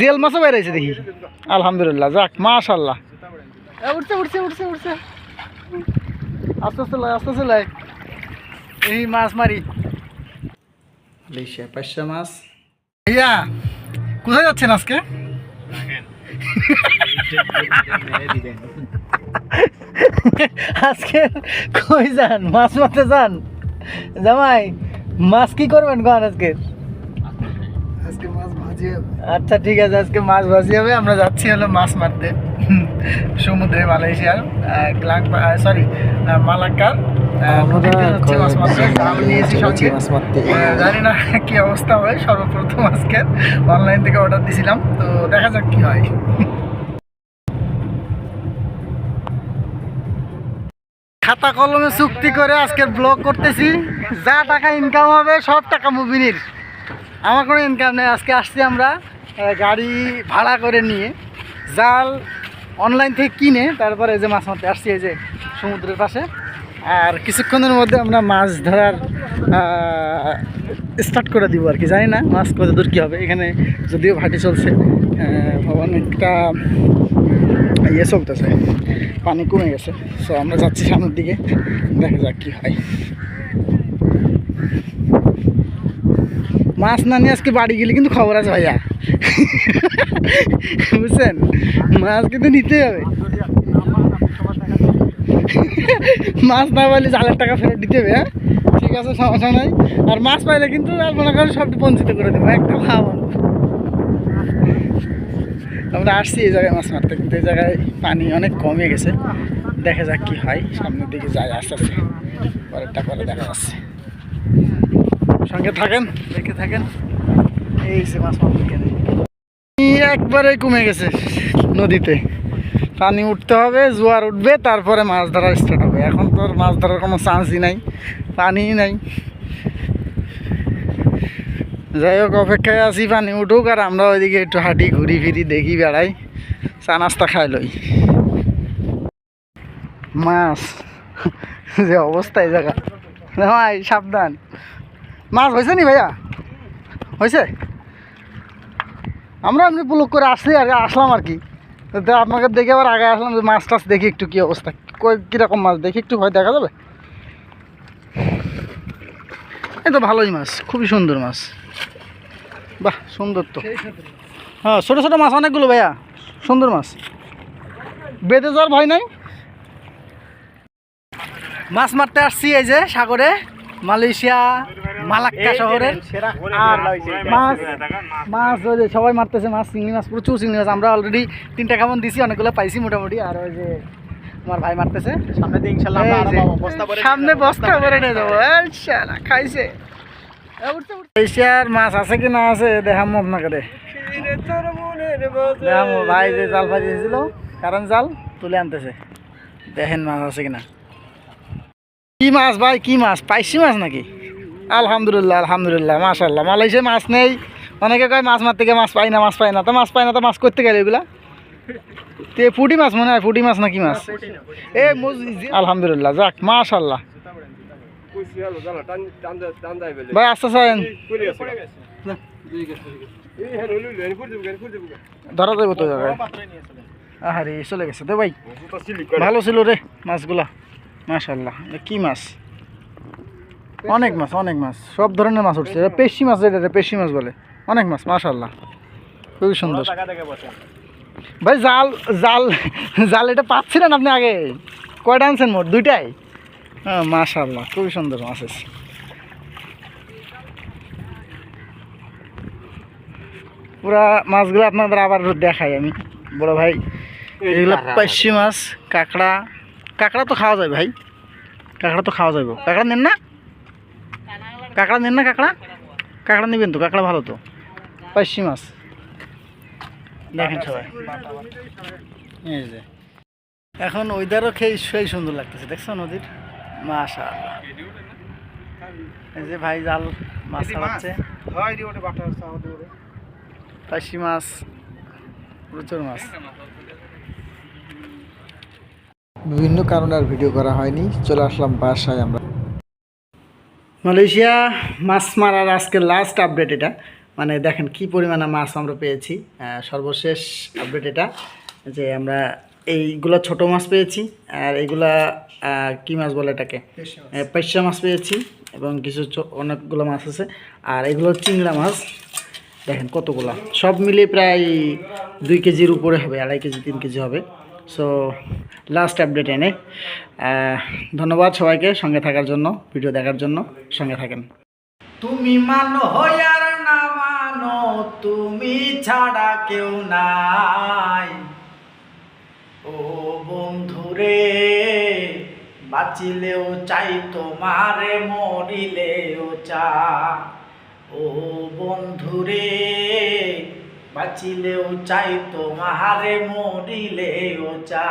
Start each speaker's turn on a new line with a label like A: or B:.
A: Jail মাছও বেড়াইছে দেখি। আলহামদুলিল্লাহ যাক মাশাল্লাহ এ, উঠছে উঠছে উঠছে উঠছে। আস্তে আস্তে লয় আস্তে আস্তে লয় এই মাছ মারি। লিশা পাঁচশো মাছ। ভাইয়া কোথায় যাচ্ছেন আজকে? আজকে কই যান? মাছ মারতে যান? জামাই মাছ কি করবেন গান আজকে? আজকে আচ্ছা ঠিক আছে আজকে মাছ ভাজি হবে। আমরা যাচ্ছি হলো মাছ মারতে। সমুদ্রে মালয়েশিয়ার সরি মালাক্কার। জানি? না কি অবস্থা হয় সর্বপ্রথম আজকে। অনলাইন থেকে অর্ডার দিছিলাম তো দেখা যাক কি হয়। খাতা কলমে চুক্তি করে আজকের ব্লগ করতেছি। যা টাকা ইনকাম হবে সব টাকা মুভিনির। আমার কোনো ইনকাম নেই। আজকে আসছি আমরা গাড়ি ভাড়া করে নিয়ে, জাল অনলাইন থেকে কিনে, তারপরে এই যে মাছ মারতে আসছি এই যে সমুদ্রের পাশে। আর কিছুক্ষণের মধ্যে আমরা মাছ ধরার স্টার্ট করে দিব আর কি। জানি না মাছ কত দূর কী হবে। এখানে যদিও ভাটি চলছে অনেকটা ইয়ে চলতেছে, পানি কমে গেছে। সো আমরা যাচ্ছি সামনের দিকে, দেখা যাক কী হয়। মাছ না নিয়ে আজকে বাড়ি গেলে, কিন্তু খবর আছে ভাইয়া। বুঝছেন? মাছ কিন্তু নিতেই হবে। মাছ না পাইলে জালের টাকা ফেরত দিতে হবে হ্যাঁ? ঠিক আছে, সমস্যা নাই। আর মাছ পাইলে কিন্তু আর মনে করেন সবটি বঞ্চিত করে দেবো, একটা না। আমরা আসছি এই জায়গায় মাছ মারতে, কিন্তু এই জায়গায় পানি অনেক কমে গেছে। দেখা যাক কি হয়, সামনের দিকে যায়, আস্তে আস্তে। পরেরটা পরে দেখা যাচ্ছে। সঙ্গে থাকেন, দেখে থাকেন। এই একবারে কমে গেছে নদীতে। পানি উঠতে হবে, জোয়ার উঠবে, তারপরে মাছ ধরা স্টার্ট হবে। এখন তো মাছ ধরার কোনো চান্সই নাই, পানিই নাই। যাই হোক, অপেক্ষায় আছি, পানি উঠুক আর আমরা ওইদিকে একটু হাঁটি ঘুরি ফিরি দেখি বেড়াই, চা নাস্তা খাই লই। মাছ, যে অবস্থায় জায়গা। সাবধান। মাছ হয়েছে নি ভাইয়া? হয়েছে? আমরা এমনি পুলক করে আসছি আর আসলাম আর কি। আপনাকে দেখে আবার আগে আসলাম মাছ টাছ দেখি একটু কি অবস্থা। কীরকম মাছ দেখি একটু ভয় দেখা যাবে? এই তো ভালোই মাছ, খুবই সুন্দর মাছ। বাহ, সুন্দর তো। হ্যাঁ ছোটো ছোটো মাছ অনেকগুলো ভাইয়া, সুন্দর মাছ। বেঁধে যাওয়ার ভয় নাই? মাছ মারতে আসছি এই যে সাগরে, মালয়েশিয়া মালাক্কা শহরের আর মাছ মাছ ওই যে সবাই মারতেছে মাছ চিংড়ি মাছ প্রচুর চিংড়ি মাছ আমরা অলরেডি তিনটা কেমন দিছি অনেকগুলো পাইছি মোটামুটি আর ওই যে আমার ভাই মারতেছে।
B: সামনে দিয়ে
A: সামনে বস্তা ভরে নিয়ে যাব খাইছে। এশিয়ার মাছ আছে কি না আছে দেখাম আপনাকে। দেখাম ভাই যে জাল ফাজিয়েছিল কারণ জাল তুলে আনতেছে। দেখেন মাছ আছে কিনা কি মাছ ভাই কি মাছ? পাইছি মাছ নাকি? আলহামদুলিল্লাহ আলহামদুলিল্লাহ মাশাল্লাহ মালয়েশিয়া মাছ নেই। অনেকে কয় মাছ মারতে গিয়ে মাছ পাই না মাছ পাই না। তো মাছ পাই না তো মাছ করতে গেলে এগুলা? তে ফুটি মাছ মনে হয় ফুটি মাছ নাকি মাছ? এ আলহামদুলিল্লাহ যাক মাশাল্লাহ ভাই আস্তে আছেন ধরা যাবে তো জায়গায়। আহারে চলে গেছে। তো ভাই ভালো ছিল রে মাছগুলা। মাশাল্লাহ কি মাছ? অনেক মাছ অনেক মাছ। সব ধরনের মাছ উঠছে। এটা পেশি মাছ এটা পেশি মাছ বলে। অনেক মাছ মাশাল্লাহ খুবই সুন্দর। ভাই জাল জাল জাল এটা পাচ্ছিলেন আপনি আগে? কয়টা আনছেন মোট? দুইটাই? হ্যাঁ মাশাল্লাহ খুবই সুন্দর মাছ আছে। পুরা মাছগুলো আপনাদের আবার দেখাই আমি। বড় ভাই এগুলো পাইসি মাছ কাঁকড়া। কাঁকড়া তো খাওয়া যায় ভাই। কাঁকড়া তো খাওয়া যাবে। কাঁকড়া নেন না? কাঁকড়া নেন না কাঁকড়া? কাঁকড়া নেবেন তো কাঁকড়া ভালো তো। পাইসি মাছ। দেখেন সবাই। এই যে। এখন ওইদারও খেয়ে সেই সুন্দর লাগতেছে দেখছ নদীর? মাশা এই যে ভাই জাল মাছ ছাড়াচ্ছে। পাইসি মাছ প্রচুর মাছ। বিভিন্ন কারণে আর ভিডিও করা হয়নি। চলে আসলাম বাসায় আমরা। মালয়েশিয়া মাছ মারার আজকে লাস্ট আপডেট এটা। মানে দেখেন কি পরিমাণে মাছ আমরা পেয়েছি। সর্বশেষ আপডেট এটা যে আমরা এইগুলা ছোট মাছ পেয়েছি। আর এইগুলা কি মাছ বলে এটাকে? পাইসা মাছ। পেয়েছি এবং কিছু অনেকগুলো মাছ আছে। আর এগুলো চিংড়া মাছ। দেখেন কতগুলো। সব মিলিয়ে প্রায় দুই কেজির উপরে হবে আড়াই কেজি তিন কেজি হবে। সো লাস্ট আপডেট এনে ধন্যবাদ সবাইকে সঙ্গে থাকার জন্য ভিডিও দেখার জন্য, সঙ্গে থাকেন। তুমি মানো আর না মানো, তুমি ছাড়া কেউ নাই। ও বন্ধুরে বাঁচিলেও চাই তোমারে, মরিলেও চা। ও বন্ধুরে বাঁচিলেও চাই তোমারে মরিলেও চা